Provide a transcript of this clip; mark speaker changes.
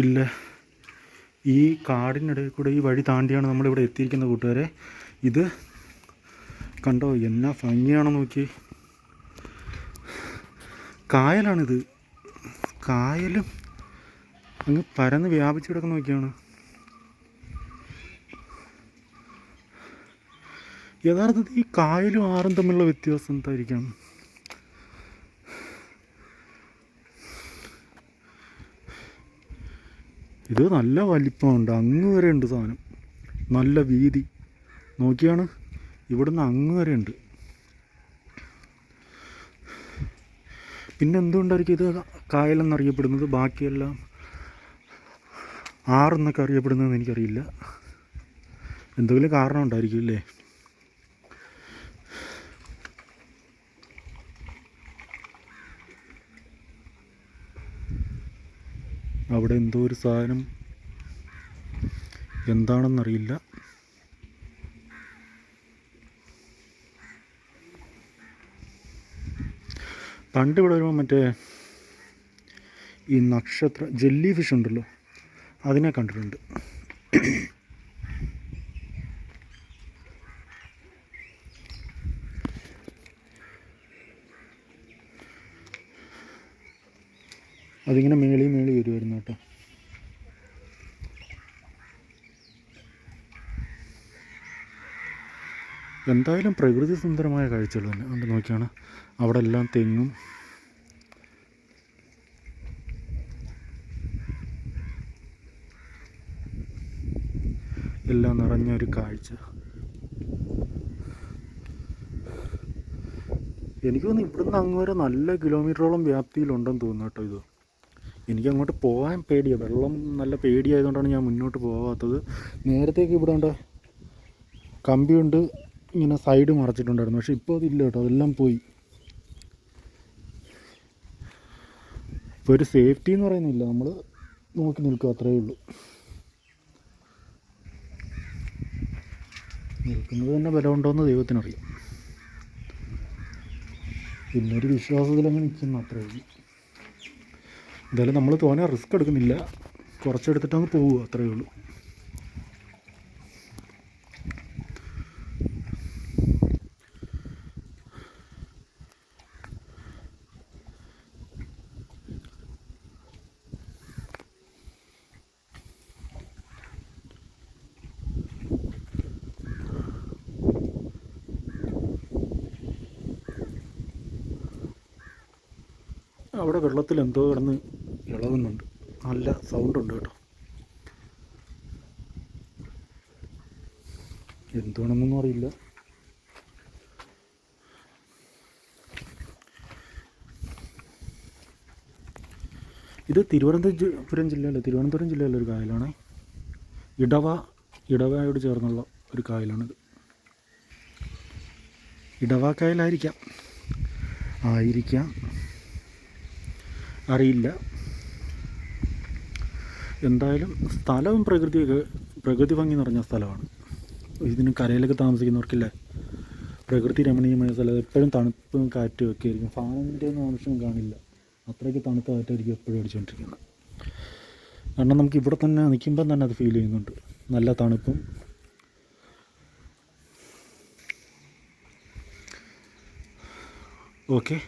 Speaker 1: ഇല്ല. ഈ കാടിനിടയിൽ കൂടെ ഈ വഴി താണ്ടിയാണ് നമ്മളിവിടെ എത്തിയിരിക്കുന്നത് കൂട്ടുകാരെ. ഇത് കണ്ടോ എന്നാ ഭംഗിയാണെന്ന് നോക്കി കായലാണിത്. കായലും അങ്ങ് പരന്ന് വ്യാപിച്ചു കിടക്കുന്ന നോക്കിയാണ് യഥാർത്ഥത്തിൽ ഈ കായലും ആറും തമ്മിലുള്ള വ്യത്യാസം എന്തായിരിക്കാം ഇത് നല്ല വലിപ്പമുണ്ട്. അങ്ങ് വരെ ഉണ്ട് സാധനം. നല്ല വീതി. നോക്കിയാണ്. ഇവിടുന്ന് അങ്ങ് വരെ ഉണ്ട്. പിന്നെ എന്തുകൊണ്ടായിരിക്കും ഇത് കായലെന്നറിയപ്പെടുന്നത്? ബാക്കിയെല്ലാം ആറെന്നൊക്കെ അറിയപ്പെടുന്നതെന്ന് എനിക്കറിയില്ല. എന്തെങ്കിലും കാരണം ഉണ്ടായിരിക്കും അല്ലേ? അവിടെ എന്തോ ഒരു സാധനം എന്താണെന്നറിയില്ല. പണ്ട് ഇവിടെ വരുമ്പോൾ മറ്റേ ഈ നക്ഷത്ര ജെല്ലി ഫിഷ് ഉണ്ടല്ലോ അതിനെ കണ്ടിട്ടുണ്ട്. അതിങ്ങനെ മേളി മേളി വരുമായിരുന്നു കേട്ടോ. എന്തായാലും പ്രകൃതി സുന്ദരമായ കാഴ്ചകൾ തന്നെ. അത് നോക്കിയാണ്. അവിടെ എല്ലാം തെങ്ങും. എല്ലാം നിറഞ്ഞ ഒരു കാഴ്ച. എനിക്ക് തോന്നുന്നു ഇവിടുന്ന് അങ്ങ് വരെ നല്ല കിലോമീറ്ററോളം വ്യാപ്തിയിലുണ്ടെന്ന് തോന്നുന്നു കേട്ടോ ഇത്. എനിക്ക് അങ്ങോട്ട് പോകാൻ പേടിയാണ് വെള്ളം നല്ല പേടിയായതുകൊണ്ടാണ് ഞാൻ മുന്നോട്ട് പോകാത്തത് നേരത്തേക്ക് ഇവിടെ ഉണ്ട്? കമ്പിയുണ്ട് ഇങ്ങനെ സൈഡ് മറച്ചിട്ടുണ്ടായിരുന്നു. പക്ഷെ ഇപ്പോൾ അതില്ല കേട്ടോ. അതെല്ലാം പോയി. ഇപ്പോൾ ഒരു സേഫ്റ്റി എന്ന് പറയുന്നില്ല. നമ്മൾ നോക്കി നിൽക്കുക അത്രയേ ഉള്ളൂ. നിൽക്കുന്നത് തന്നെ ബലമുണ്ടോയെന്ന് ദൈവത്തിനറിയാം. പിന്നൊരു അങ്ങ് നിൽക്കുന്നു അത്രയേ ഉള്ളൂ. എന്തായാലും നമ്മൾ തോനെ റിസ്ക് എടുക്കുന്നില്ല. കുറച്ചെടുത്തിട്ടങ്ങ് പോവുക അത്രയേ ഉള്ളൂ. അവിടെ വെള്ളത്തിൽ എന്തോ കിടന്ന് ഇളകുന്നുണ്ട്. നല്ല സൗണ്ട് ഉണ്ട് കേട്ടോ. എന്തുവാണെന്നൊന്നും അറിയില്ല. ഇത് തിരുവനന്തപുരം ജില്ലയിലെ തിരുവനന്തപുരം ജില്ലയിലെ ഒരു കായലാണ്. ഇടവ ഇടവയോട് ചേർന്നുള്ള ഒരു കായലാണിത്. ഇടവ കായലായിരിക്കാം. ആയിരിക്കാം. അറിയില്ല. എന്തായാലും സ്ഥലവും പ്രകൃതിയൊക്കെ പ്രകൃതി ഭംഗി നിറഞ്ഞ സ്ഥലമാണ്. ഇതിന് കരയിലൊക്കെ താമസിക്കുന്നവർക്കില്ലേ? പ്രകൃതി രമണീയമായ സ്ഥലം. എപ്പോഴും തണുപ്പും കാറ്റും ഒക്കെ ആയിരിക്കും. ഫാനിന്റെ ഒന്നും ആവശ്യം കാണില്ല. അത്രയ്ക്ക് തണുത്ത കാറ്റായിരിക്കും എപ്പോഴും അടിച്ചുകൊണ്ടിരിക്കുന്നത്. കാരണം നമുക്ക് ഇവിടെ തന്നെ നിൽക്കുമ്പം തന്നെ അത് ഫീൽ ചെയ്യുന്നുണ്ട്. നല്ല തണുപ്പും. ഓക്കെ